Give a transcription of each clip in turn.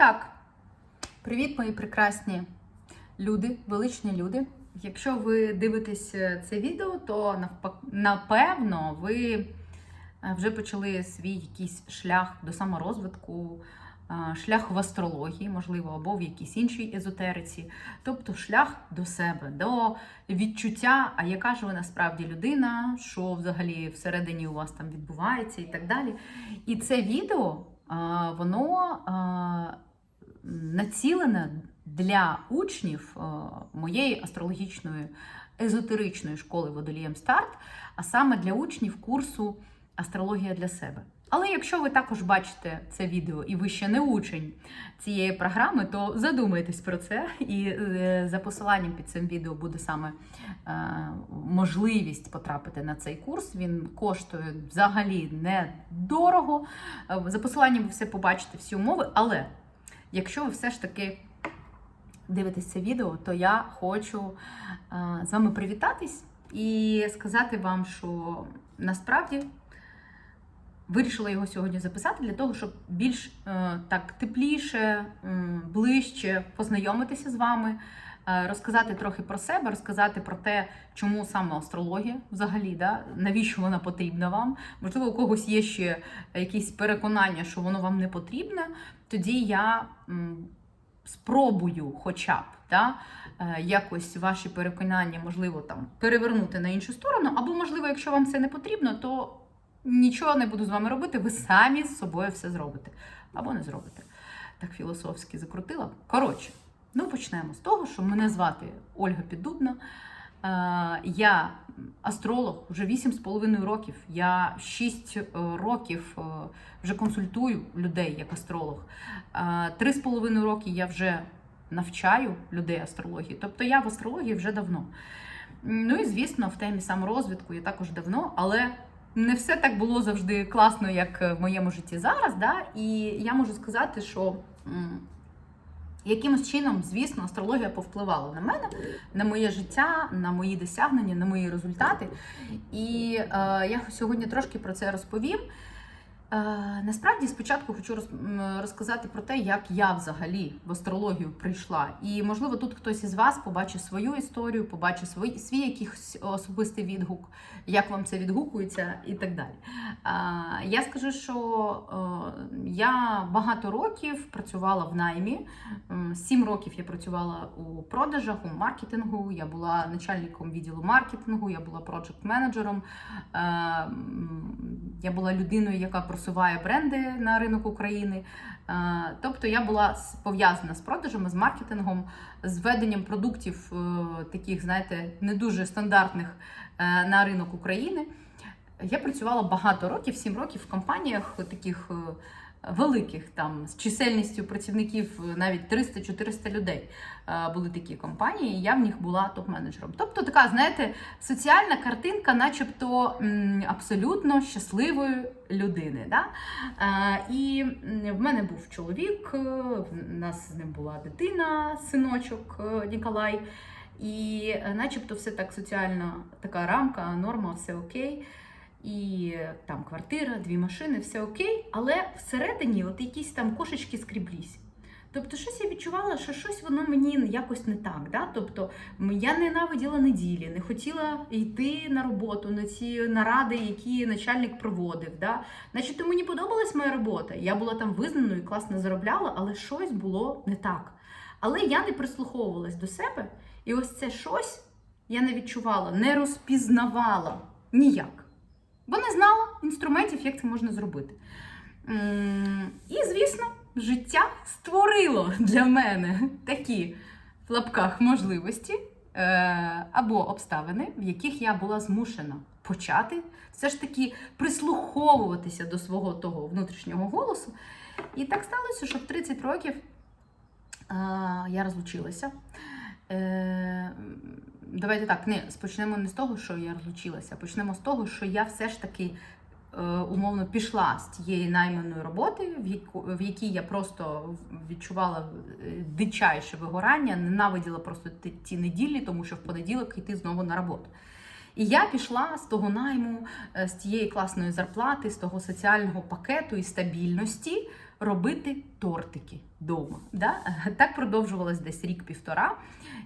Так, привіт, мої прекрасні люди, величні люди. Якщо ви дивитесь е, це відео, то напевно ви е, вже почали свій якийсь шлях до саморозвитку, е, шлях в астрології, можливо, або в якійсь іншій езотериці, тобто шлях до себе, до відчуття, а яка ж ви насправді людина, що взагалі всередині у вас там відбувається і так далі. І це відео, воно націлене для учнів е, моєї астрологічної езотеричної школи Водолієм Старт, а саме для учнів курсу Астрологія для себе. Але якщо ви також бачите це відео і ви ще не учень цієї програми, то задумайтесь про це. І е, за посиланням під цим відео буде саме е, можливість потрапити на цей курс. Він коштує взагалі недорого. За посиланням ви все побачите, всі умови. Але якщо ви все ж таки дивитесь це відео, то я хочу е, з вами привітатись і сказати вам, що насправді вирішила його сьогодні записати для того, щоб більш е, так тепліше, ближче познайомитися з вами. Е, Розказати трохи про себе, розказати про те, чому саме астрологія взагалі, да? навіщо вона потрібна вам. Можливо, у когось є ще якісь переконання, що воно вам не потрібне. Тоді я спробую, хоча б да, е, якось ваші переконання, можливо, там перевернути на іншу сторону, або, можливо, якщо вам це не потрібно, то нічого не буду з вами робити, ви самі з собою все зробите. Або не зробите. Так філософськи закрутила. Коротше, ну почнемо з того, що мене звати Ольга Піддубна. Е, Я астролог вже 8,5 років. Я 6 років е, вже консультую людей як астролог. Е, Три з половиною роки я вже навчаю людей астрології. Тобто я в астрології вже давно. Ну і звісно, в темі саморозвитку я також давно, але не все так було завжди класно, як в моєму житті зараз. Да? І я можу сказати, що якимось чином, звісно, астрологія повпливала на мене, на моє життя, на мої досягнення, на мої результати. І е, я сьогодні трошки про це розповім. Е, насправді, спочатку хочу розказати про те, як я взагалі в астрологію прийшла. І можливо, тут хтось із вас побачить свою історію, побачить свій, свій якийсь особистий відгук, як вам це відгукується, і так далі. Е, я скажу, що е, я багато років працювала в наймі. Сім років я працювала у продажах, у маркетингу. Я була начальником відділу маркетингу, я була проджект-менеджером. Я була людиною, яка просуває бренди на ринок України. Е, Тобто я була пов'язана з продажами, з маркетингом, з веденням продуктів е, таких, знаєте, не дуже стандартних е, на ринок України. Я працювала багато років, 7 років в компаніях таких великих, там з чисельністю працівників е, навіть 300-400 людей е, були такі компанії, і я в них була топ-менеджером. Тобто така, знаєте, соціальна картинка, начебто абсолютно щасливої людини. Да? Е, І в мене був чоловік, в нас з ним була дитина, синочок Ніколай. І начебто все так соціальна така рамка, норма, все окей. І там квартира, дві машини, все окей, але всередині от якісь там кошечки скріблісь. Тобто, щось я відчувала, що щось воно мені якось не так. Да? Тобто я ненавиділа неділі, не хотіла йти на роботу на ці наради, які начальник проводив. Да? Значить, мені подобалась моя робота. Я була там визнаною, класно заробляла, але щось було не так. Але я не прислуховувалась до себе, і ось це щось я не відчувала, не розпізнавала ніяк. Бо не знала інструментів, як це можна зробити. І, звісно, життя створило для мене такі в лапках можливості е, або обставини, в яких я була змушена почати все ж таки прислуховуватися до свого того внутрішнього голосу. І так сталося, що в 30 років е, я розлучилася. Е, Давайте так, не почнемо не з того, що я розлучилася, а почнемо з того, що я все ж таки е, умовно пішла з тієї найманої роботи, в, яку, в якій я просто відчувала е, дичайше вигорання, ненавиділа просто ті, ті неділі, тому що в понеділок йти знову на роботу. І я пішла з того найму, е, з тієї класної зарплати, з того соціального пакету і стабільності робити тортики вдома. Да? Так продовжувалось десь рік-півтора.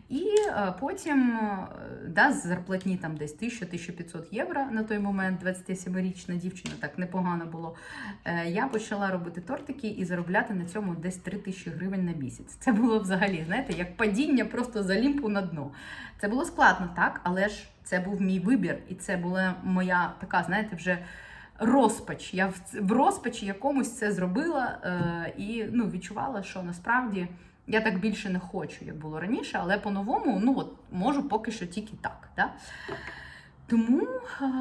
І е, потім е, да, зарплатні там десь 1000-1500 євро на той момент, 27-річна дівчина, так непогано було. е, Я почала робити тортики і заробляти на цьому десь 3000 гривень на місяць. Це було взагалі, знаєте, як падіння просто за лімпу на дно. Це було складно, так, але ж це був мій вибір, і це була моя така, знаєте, вже розпач. Я в, в розпачі якомусь це зробила е, і ну, відчувала, що насправді я так більше не хочу, як було раніше, але по-новому ну, от, можу поки що тільки так. Да? Тому е,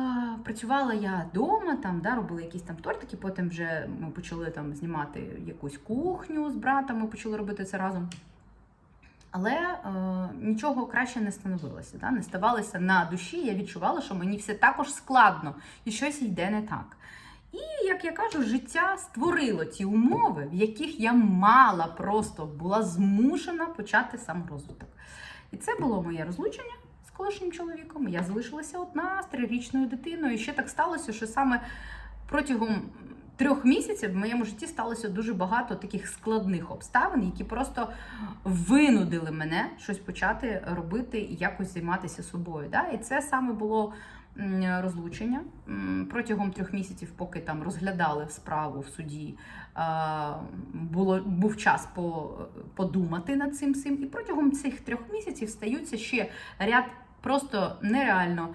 працювала я вдома, там, да, робила якісь там тортики, потім вже ми почали там знімати якусь кухню з братом, ми почали робити це разом. Але е, нічого краще не становилося, да? не ставалося на душі. Я відчувала, що мені все також складно і щось йде не так. І, як я кажу, життя створило ті умови, в яких я мала просто була змушена почати саморозвиток. І це було моє розлучення з колишнім чоловіком. Я залишилася одна з трирічною дитиною. І ще так сталося, що саме протягом трьох місяців в моєму житті сталося дуже багато таких складних обставин, які просто винудили мене щось почати робити і якось займатися собою. Да? І це саме було розлучення протягом трьох місяців, поки там розглядали справу в суді. Було був час по, подумати над цим всім. І протягом цих трьох місяців стаються ще ряд просто нереально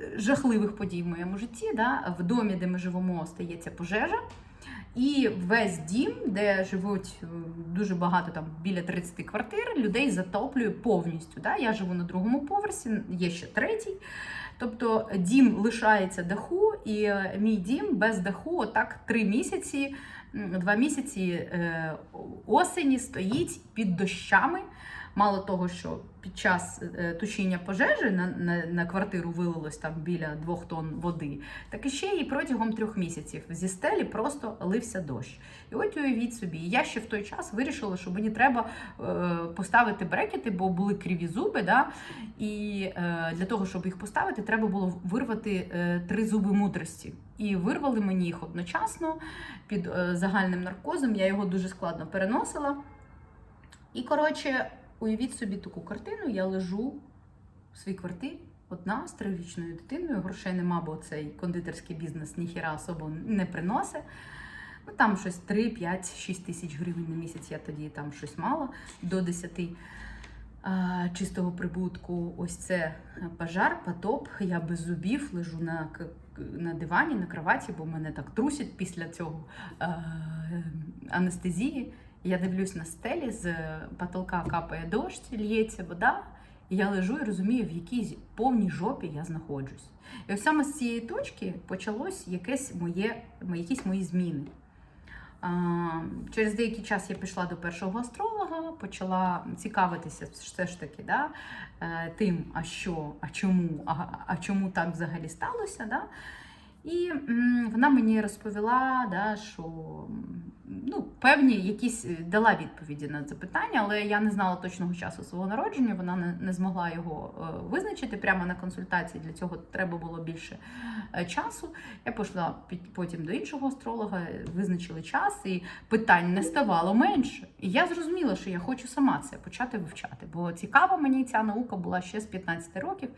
е, жахливих подій в моєму житті. Да? В домі, де ми живемо, стається пожежа. І весь дім, де живуть е, дуже багато, там біля 30 квартир, людей затоплює повністю. Да? Я живу на другому поверсі, є ще третій. Тобто дім лишається даху, і е, мій дім без даху, отак три місяці, два місяці осені стоїть під дощами. Мало того, що під час е, тушіння пожежі на, на, на квартиру вилилось там біля двох тонн води, так і ще і протягом трьох місяців зі стелі просто лився дощ. І от уявіть собі, я ще в той час вирішила, що мені треба е, поставити брекети, бо були криві зуби. Да? І е, для того, щоб їх поставити, треба було вирвати е, три зуби мудрості. І вирвали мені їх одночасно під е, загальним наркозом. Я його дуже складно переносила. І, коротше, уявіть собі таку картину, я лежу в своїй квартирі. Одна з трирічною дитиною, грошей нема, бо цей кондитерський бізнес ніхіра особо не приносить. Ну там щось 3, 5, 6 тисяч гривень на місяць. Я тоді там щось мала до 10 а, чистого прибутку. Ось це пожар, потоп. Я без зубів лежу на, на дивані, на кроваті, бо мене так трусять після цього а, анестезії. Я дивлюсь на стелі, з потолка капає дощ, лється вода. І я лежу і розумію, в якій повній жопі я знаходжусь. І ось саме з цієї точки почалось якесь моє, якісь мої зміни. Через деякий час я пішла до першого астролога, почала цікавитися все ж таки да, е, тим, а що, а чому, а, а чому так взагалі сталося. Да? І вона мені розповіла, да, що ну, певні якісь е, дала відповіді на запитання, але я не знала точного часу свого народження. Вона не, не змогла його е, визначити прямо на консультації. Для цього треба було більше е, часу. Я пішла потім до іншого астролога, визначили час, і питань не ставало менше. І я зрозуміла, що я хочу сама це почати вивчати. Бо цікава мені ця наука була ще з 15 років,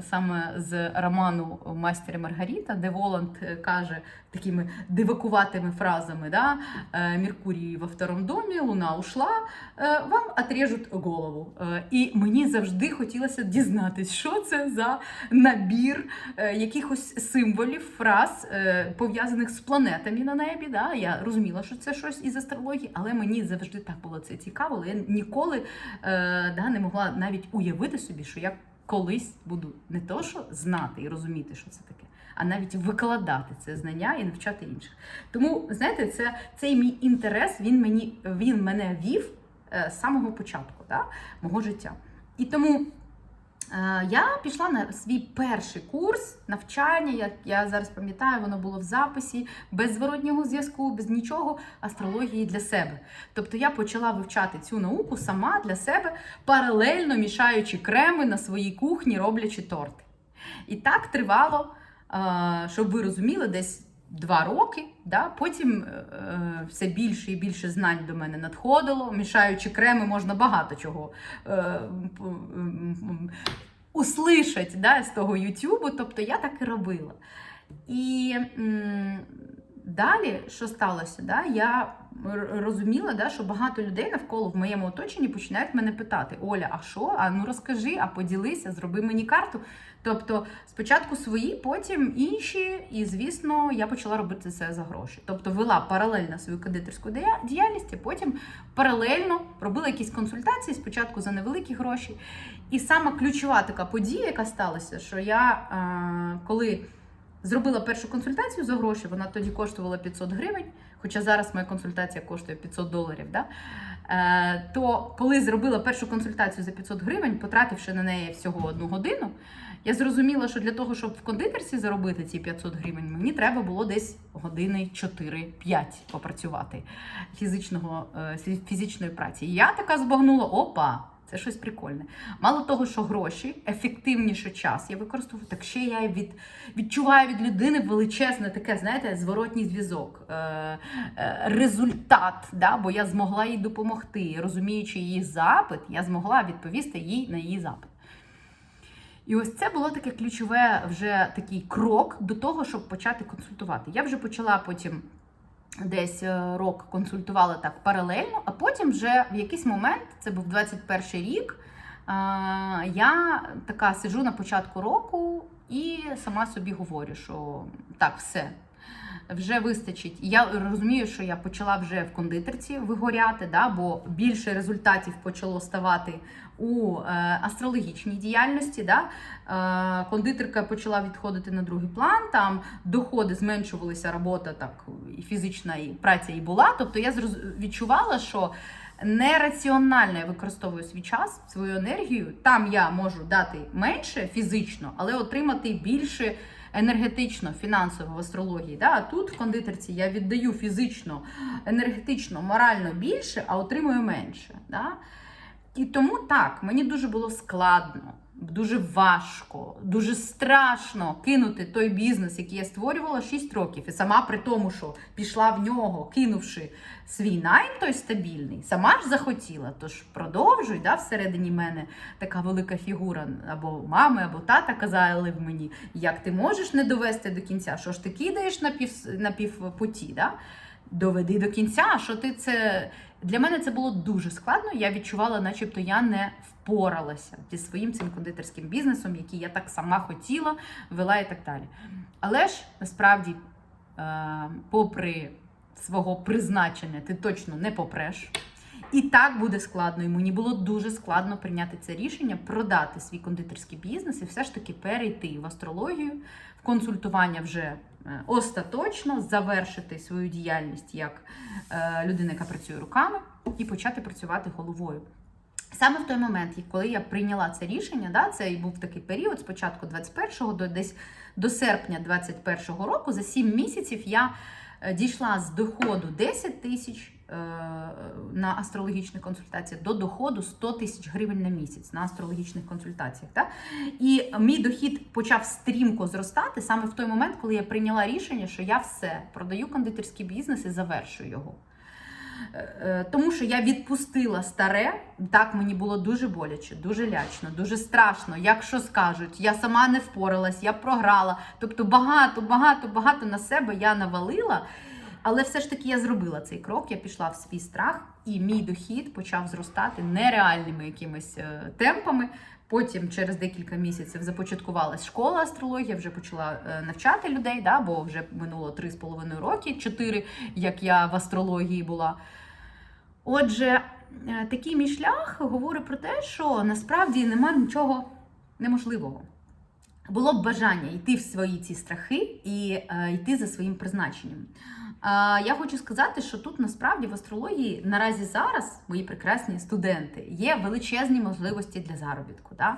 саме з роману Мастер і Маргаріта, де Воланд каже такими дивакуватими фразами: да? Е, Меркурій во втором домі, Луна ушла, е, вам отрежуть голову. І мені завжди хотілося дізнатись, що це за набір е, якихось символів, фраз, е, пов'язаних з планетами на небі. Да? Я розуміла, що це щось із астрології, але мені завжди так було це цікаво. Я ніколи е, да, не могла навіть уявити собі, що я колись буду не то, що знати і розуміти, що це таке. А навіть викладати це знання і навчати інших. Тому, знаєте, це, цей мій інтерес він мені він мене вів е, з самого початку да, мого життя. І тому Е, Я пішла на свій перший курс навчання. Як я зараз пам'ятаю, воно було в записі, без зворотнього зв'язку, без нічого астрології для себе. Тобто я почала вивчати цю науку сама для себе, паралельно мішаючи креми на своїй кухні, роблячи торти. І так тривало, щоб ви розуміли, десь два роки. Да? Потім е, е, все більше і більше знань до мене надходило. Мішаючи креми, можна багато чого е, услышать да, з того Ютубу. Тобто я так і робила. І далі, що сталося, да, я розуміла, да, що багато людей навколо в моєму оточенні починають мене питати: Оля, а що? А ну розкажи, а поділися, зроби мені карту. Тобто, спочатку свої, потім інші, і звісно, я почала робити це за гроші. Тобто вела паралельно свою кондитерську діяльність, а потім паралельно робила якісь консультації спочатку за невеликі гроші. І сама ключова така подія, яка сталася, що я е, коли зробила першу консультацію за гроші, вона тоді коштувала 500 гривень, хоча зараз моя консультація коштує 500 доларів. Да? Е, то коли зробила першу консультацію за 500 гривень, потративши на неї всього одну годину, я зрозуміла, що для того, щоб в кондитерстві заробити ці 500 гривень, мені треба було десь години 4-5 попрацювати фізичного, е, фізичної праці. І я така збагнула: опа, це щось прикольне. Мало того, що гроші, ефективніше час я використовую, так ще я від, відчуваю від людини величезне таке, знаєте, зворотній зв'язок, е, е, результат, да? бо я змогла їй допомогти. Розуміючи її запит, я змогла відповісти їй на її запит. І ось це було таке ключове вже такий крок до того, щоб почати консультувати. Я вже почала потім десь е, рок консультувала так паралельно, а потім вже в якийсь момент, це був 21 рік, е, я така сижу на початку року і сама собі говорю, що так, все. Вже вистачить. Я розумію, що я почала вже в кондитерці вигоряти, да, бо більше результатів почало ставати у е, астрологічній діяльності. Да. Е, кондитерка почала відходити на другий план, там доходи зменшувалися, робота так і фізична і праця і була. Тобто я відчувала, що нераціонально я використовую свій час, свою енергію. Там я можу дати менше фізично, але отримати більше енергетично, фінансово в астрології. Да? А тут в кондитерці я віддаю фізично, енергетично, морально більше, а отримую менше. Да? І тому так, мені дуже було складно, дуже важко, дуже страшно кинути той бізнес, який я створювала 6 років. І сама при тому, що пішла в нього, кинувши свій найм, той стабільний, сама ж захотіла. Тож продовжуй, да, всередині мене така велика фігура, або мами, або тата казали в мені, як ти можеш не довести до кінця, що ж ти кидаєш на пів, на півпуті, да? доведи до кінця, що ти це. Для мене це було дуже складно. Я відчувала, начебто я не впоралася зі своїм цим кондитерським бізнесом, який я так сама хотіла, вела і так далі. Але ж насправді, е, попри свого призначення, ти точно не попреш. І так буде складно. І мені було дуже складно прийняти це рішення, продати свій кондитерський бізнес і все ж таки перейти в астрологію, в консультування вже остаточно, завершити свою діяльність як е, людина, яка працює руками, і почати працювати головою. Саме в той момент, коли я прийняла це рішення, да, це і був такий період, спочатку 21-го до десь до серпня 21-го року, за 7 місяців я е, дійшла з доходу 10 тисяч е, на астрологічних консультаціях до доходу 100 тисяч гривень на місяць на астрологічних консультаціях. Так? І мій дохід почав стрімко зростати саме в той момент, коли я прийняла рішення, що я все продаю кондитерський бізнес і завершую його. Е, е, Тому що я відпустила старе, так мені було дуже боляче, дуже лячно, дуже страшно. Як що скажуть, я сама не впоралась, я програла. Тобто багато, багато, багато на себе я навалила. Але все ж таки я зробила цей крок, я пішла в свій страх, і мій дохід почав зростати нереальними якимись е, темпами. Потім, через декілька місяців, започаткувалась школа астрології, вже почала е, навчати людей, да, бо вже минуло 3,5 роки, 4, як я в астрології була. Отже, е, такий мій шлях говорить про те, що насправді нема нічого неможливого. Було б бажання йти в свої ці страхи і е, йти за своїм призначенням. Я хочу сказати, що тут насправді в астрології наразі зараз мої прекрасні студенти є величезні можливості для заробітку. Да?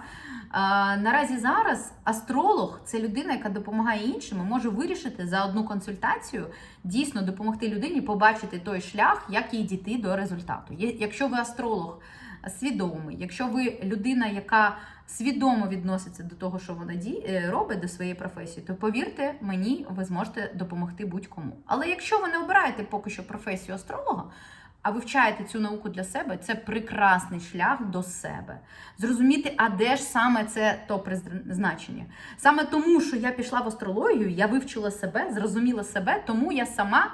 Наразі зараз астролог це людина, яка допомагає іншим, може вирішити за одну консультацію дійсно допомогти людині побачити той шлях, як їй дійти до результату. Якщо ви астролог свідомий, якщо ви людина, яка свідомо відноситься до того, що вона ді- е, робить до своєї професії, то повірте мені, ви зможете допомогти будь-кому. Але якщо ви не обираєте поки що професію астролога, а вивчаєте цю науку для себе, це прекрасний шлях до себе. Зрозуміти, а де ж саме це то призначення. Саме тому, що я пішла в астрологію, я вивчила себе, зрозуміла себе, тому я сама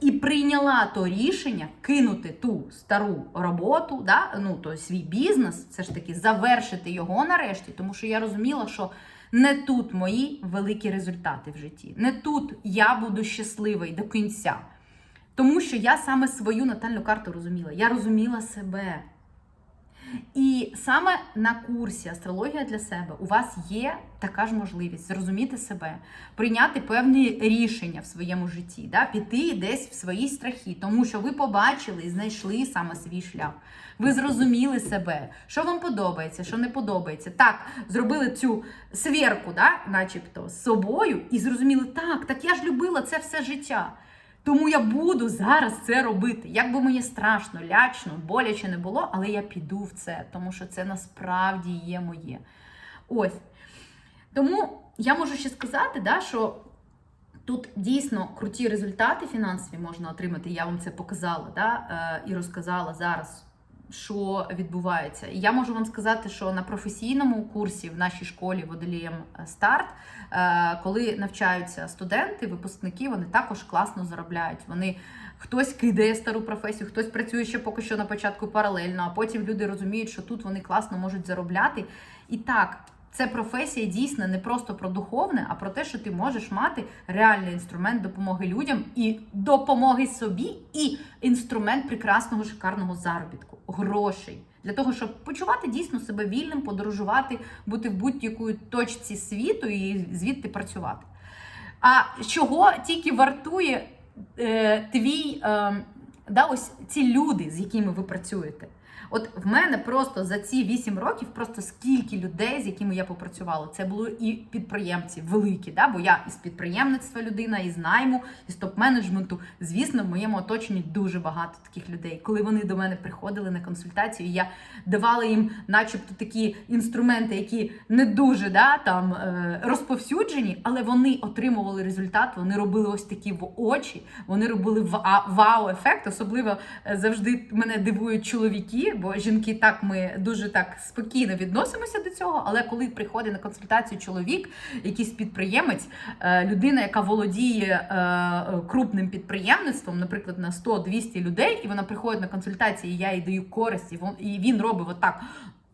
і прийняла то рішення кинути ту стару роботу, да? ну, то свій бізнес, все ж таки завершити його нарешті, тому що я розуміла, що не тут мої великі результати в житті, не тут я буду щаслива до кінця. Тому що я саме свою натальну карту розуміла. Я розуміла себе. І саме на курсі Астрологія для себе у вас є така ж можливість зрозуміти себе, прийняти певні рішення в своєму житті, да? піти десь в свої страхи, тому що ви побачили і знайшли саме свій шлях. Ви зрозуміли себе, що вам подобається, що не подобається. Так, зробили цю свірку, да? начебто, з собою, і зрозуміли, так, так я ж любила це все життя. Тому я буду зараз це робити. Як би мені страшно, лячно, боляче не було, але я піду в це, тому що це насправді є моє. Ось. Тому я можу ще сказати, да, що тут дійсно круті результати фінансові можна отримати. Я вам це показала да, е, і розказала зараз. Що відбувається, і я можу вам сказати, що на професійному курсі в нашій школі Водолієм Старт, е, коли навчаються студенти, випускники, вони також класно заробляють. Вони хтось кидає стару професію, хтось працює ще поки що на початку паралельно, а потім люди розуміють, що тут вони класно можуть заробляти. І так, це професія дійсно не просто про духовне, а про те, що ти можеш мати реальний інструмент допомоги людям і допомоги собі, і інструмент прекрасного шикарного заробітку, грошей. Для того, щоб почувати дійсно себе вільним, подорожувати, бути в будь-якій точці світу і звідти працювати. А чого тільки вартує е, твій, е, да, ось ці люди, з якими ви працюєте? От в мене просто за ці 8 років просто скільки людей, з якими я попрацювала, це були і підприємці великі, да? бо я із підприємництва людина, із найму, із топ-менеджменту. Звісно, в моєму оточенні дуже багато таких людей. Коли вони до мене приходили на консультацію, я давала їм, начебто, такі інструменти, які не дуже да, там е, розповсюджені, але вони отримували результат. Вони робили ось такі в очі, вони робили вау-ефект. Особливо е, завжди мене дивують чоловіки бо жінки так ми дуже так спокійно відносимося до цього. Але коли приходить на консультацію чоловік, якийсь підприємець, е, людина, яка володіє е, крупним підприємництвом, наприклад, на 100-200 людей, і вона приходить на консультацію, і я їй даю користь, і він робить отак.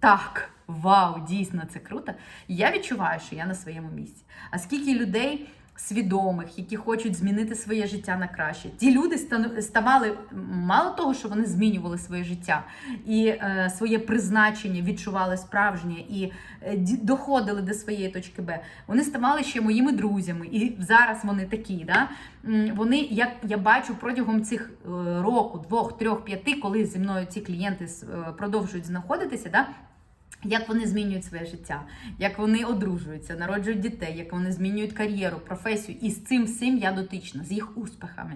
Так, вау, дійсно це круто. Я відчуваю, що я на своєму місці. А скільки людей свідомих, які хочуть змінити своє життя на краще. Ті люди ставали мало того, що вони змінювали своє життя і е, своє призначення відчували справжнє і е, доходили до своєї точки Б. Вони ставали ще моїми друзями, і зараз вони такі. Да? Вони, як я бачу, протягом цих е, року, двох, трьох, п'яти, коли зі мною ці клієнти е, продовжують знаходитися. Да? Як вони змінюють своє життя, як вони одружуються, народжують дітей, як вони змінюють кар'єру, професію, і з цим всім я дотична, з їх успіхами.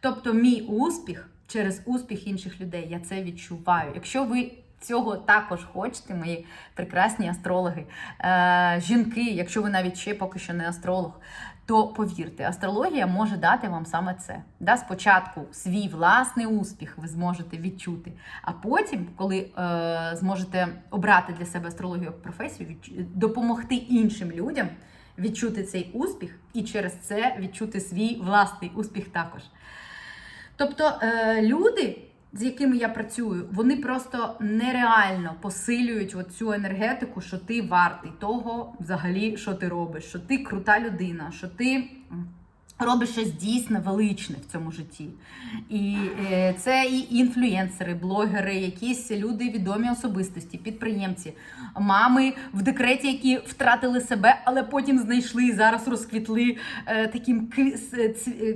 Тобто, мій успіх через успіх інших людей, я це відчуваю. Якщо ви цього також хочете, мої прекрасні астрологи, е, жінки, якщо ви навіть ще поки що не астролог, то повірте, астрологія може дати вам саме це. Да, Спочатку свій власний успіх ви зможете відчути, а потім, коли е, зможете обрати для себе астрологію як професію, відч... допомогти іншим людям відчути цей успіх і через це відчути свій власний успіх також. Тобто е, люди з якими я працюю, вони просто нереально посилюють цю енергетику, що ти вартий того, взагалі, що ти робиш, що ти крута людина, що ти. Робиш щось дійсно величне в цьому житті. І е, це і інфлюєнсери, блогери, якісь люди, відомі особистості, підприємці, мами в декреті, які втратили себе, але потім знайшли і зараз розквітли е, таким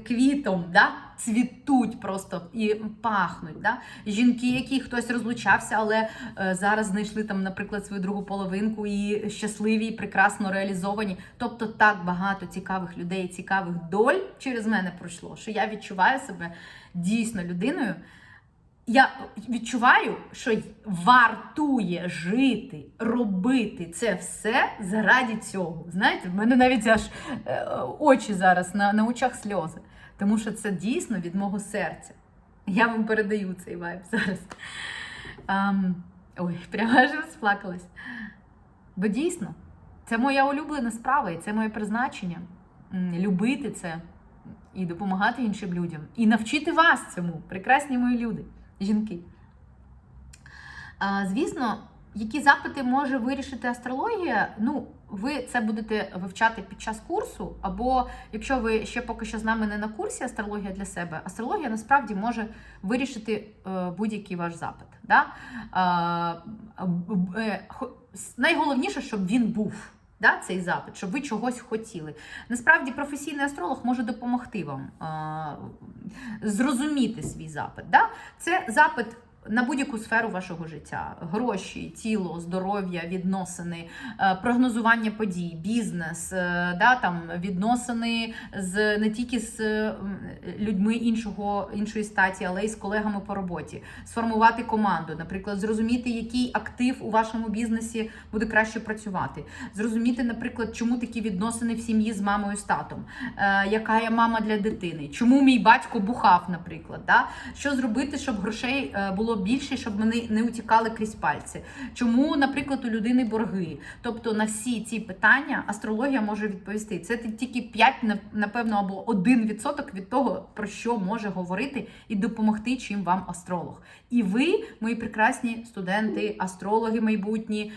квітом. Да? Цвітуть просто і пахнуть. Да? Жінки, які хтось розлучався, але е, зараз знайшли там, наприклад, свою другу половинку і щасливі, і прекрасно реалізовані. Тобто так багато цікавих людей, цікавих доль через мене пройшло, що я відчуваю себе дійсно людиною. я відчуваю, що вартує жити, робити це все заради цього. Знаєте, в мене навіть аж е, очі зараз на, на очах сльози. Тому що це дійсно від мого серця. Я вам передаю цей вайб зараз. Ам, ой, прямо аж розплакалась. Бо дійсно, це моя улюблена справа, і це моє призначення. Любити це і допомагати іншим людям. І навчити вас цьому, прекрасні мої люди, жінки. А, звісно, які запити може вирішити астрологія, ну, ви це будете вивчати під час курсу, або якщо ви ще поки що з нами не на курсі астрологія для себе, астрологія насправді може вирішити е, будь-який ваш запит. Да? Б- е, найголовніше, щоб він був. Да, цей запит, щоб ви чогось хотіли. Насправді, професійний астролог може допомогти вам а, зрозуміти свій запит. Да? Це запит на будь-яку сферу вашого життя: гроші, тіло, здоров'я, відносини, е, прогнозування подій, бізнес, е, да, там, відносини з не тільки з людьми іншого, іншої статі, але й з колегами по роботі, сформувати команду, наприклад, зрозуміти, який актив у вашому бізнесі буде краще працювати, зрозуміти, наприклад, чому такі відносини в сім'ї з мамою з татом, е, яка я мама для дитини, чому мій батько бухав, наприклад, да? що зробити, щоб грошей було більше, щоб вони не утікали крізь пальці. Чому, наприклад, у людини борги? Тобто на всі ці питання астрологія може відповісти. Це тільки 5, напевно, або 1% від того, про що може говорити і допомогти чим вам астролог. І ви, мої прекрасні студенти, астрологи майбутні,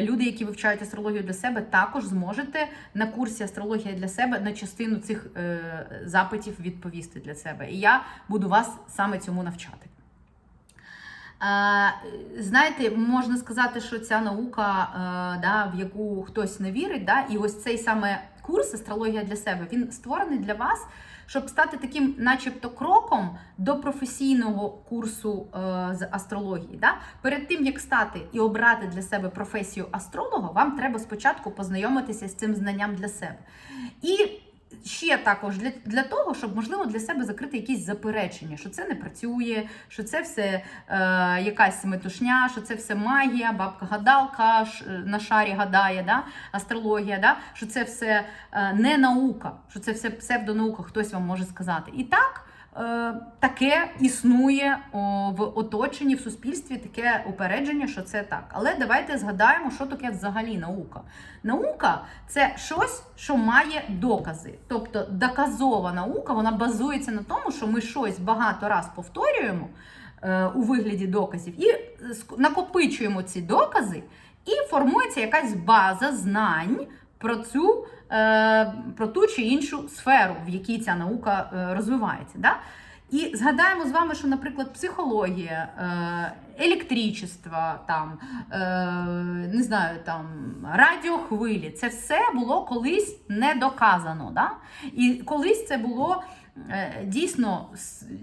люди, які вивчають астрологію для себе, також зможете на курсі астрологія для себе на частину цих е, запитів відповісти для себе. І я буду вас саме цьому навчати. Е, Знаєте, можна сказати, що ця наука, е, да, в яку хтось не вірить, да, і ось цей саме курс астрологія для себе, він створений для вас, щоб стати таким, начебто, кроком до професійного курсу е, з астрології. Да? Перед тим як стати і обрати для себе професію астролога, вам треба спочатку познайомитися з цим знанням для себе. І ще також для, для того, щоб можливо для себе закрити якісь заперечення, що це не працює, що це все е, якась метушня, що це все магія, бабка-гадалка е, на шарі гадає, да? астрологія, да? що це все е, не наука, що це все псевдонаука, хтось вам може сказати. І так. Е, Таке існує в оточенні в суспільстві таке упередження, що це так. Але давайте згадаємо, що таке взагалі наука. Наука це щось, що має докази. Тобто доказова наука вона базується на тому, що ми щось багато раз повторюємо е, у вигляді доказів і накопичуємо ці докази, і формується якась база знань про цю, е, про ту чи іншу сферу, в якій ця наука е, розвивається. Да? І згадаємо з вами, що, наприклад, психологія, е, електричество, там, е, не знаю, там, радіохвилі, це все було колись не доказано. Да? І колись це було е, дійсно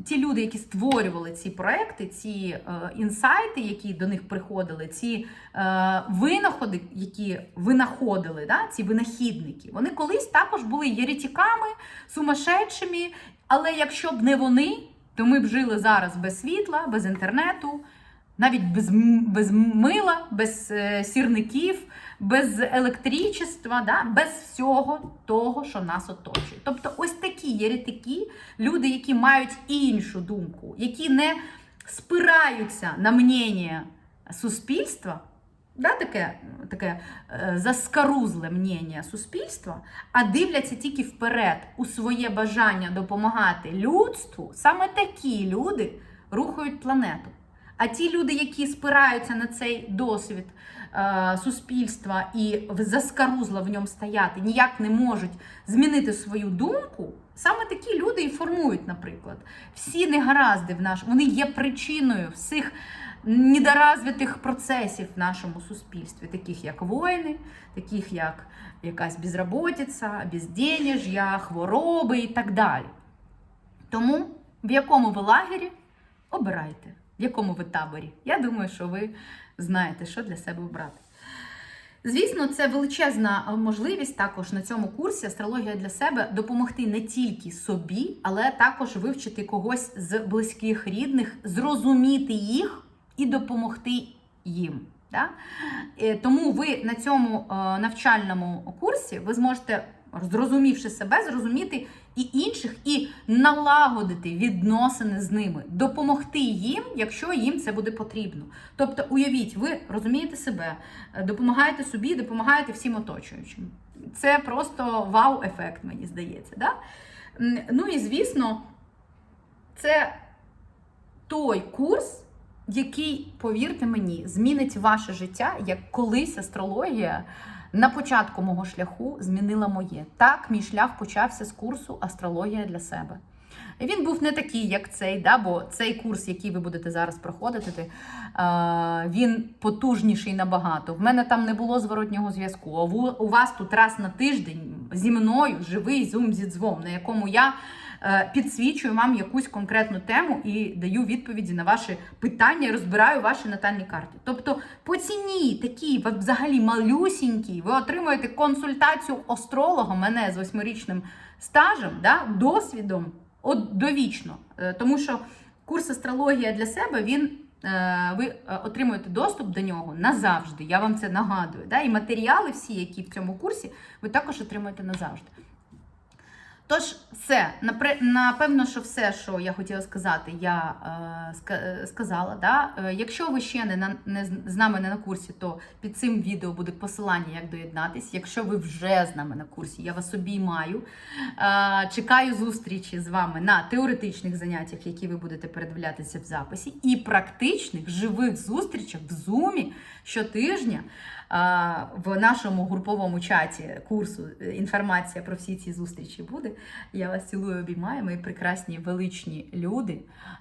ті люди, які створювали ці проекти, ці е, інсайти, які до них приходили, ці е, винаходи, які винаходили, да? ці винахідники, вони колись також були єретиками, сумасшедшими, але якщо б не вони, то ми б жили зараз без світла, без інтернету, навіть без, без мила, без е, сірників, без електричества, да? без всього того, що нас оточує. Тобто, ось такі єретики, люди, які мають іншу думку, які не спираються на мнення суспільства. Да, таке таке е, заскарузле мнення суспільства, а дивляться тільки вперед у своє бажання допомагати людству, саме такі люди рухають планету. А ті люди, які спираються на цей досвід суспільства і заскарузла в ньому стояти, ніяк не можуть змінити свою думку. Саме такі люди і формують, наприклад, всі негаразди в наш, вони є причиною всіх недоразвитих процесів в нашому суспільстві, таких як воїни, таких як якась безработиця, безденеж'я, хвороби і так далі. Тому в якому ви лагері обирайте, в якому ви таборі. Я думаю, що ви знаєте, що для себе обрати. Звісно, це величезна можливість також на цьому курсі астрологія для себе допомогти не тільки собі, але також вивчити когось з близьких рідних, зрозуміти їх і допомогти їм. Да? Е, Тому ви на цьому навчальному курсі ви зможете, зрозумівши себе, зрозуміти і інших, і налагодити відносини з ними, допомогти їм, якщо їм це буде потрібно. Тобто, уявіть, ви розумієте себе, е, допомагаєте собі, допомагаєте всім оточуючим. Це просто вау-ефект, мені здається. Да? Ну і звісно, це той курс, який, повірте мені, змінить ваше життя, як колись астрологія на початку мого шляху змінила моє. Так, мій шлях почався з курсу Астрологія для себе. Він був не такий, як цей, да, бо цей курс, який ви будете зараз проходити, ти, е, він потужніший набагато. В мене там не було зворотнього зв'язку. А у вас тут раз на тиждень зі мною живий зум зі дзвом, на якому я підсвічую вам якусь конкретну тему і даю відповіді на ваші питання, розбираю ваші натальні карти. Тобто по ціні такі взагалі малюсінькі, ви отримуєте консультацію астролога, мене з восьмирічним стажем, да, досвідом от довічно. Е, Тому що курс астрологія для себе він. е, Ви е, отримуєте доступ до нього назавжди. Я вам це нагадую. Да? І матеріали всі, які в цьому курсі, ви також отримуєте назавжди. Тож, все, напевно, що все, що я хотіла сказати, я е, е, сказала. Да? Е, якщо ви ще не, на, не з нами не на курсі, то під цим відео буде посилання, як доєднатись. Якщо ви вже з нами на курсі, я вас обіймаю. Е, чекаю зустрічі з вами на теоретичних заняттях, які ви будете передивлятися в записі, і практичних живих зустрічах в Зумі щотижня. В нашому груповому чаті курсу е, інформація про всі ці зустрічі буде. Я вас цілую, обіймаю, мої прекрасні величні люди.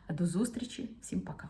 До зустрічі, всім пока.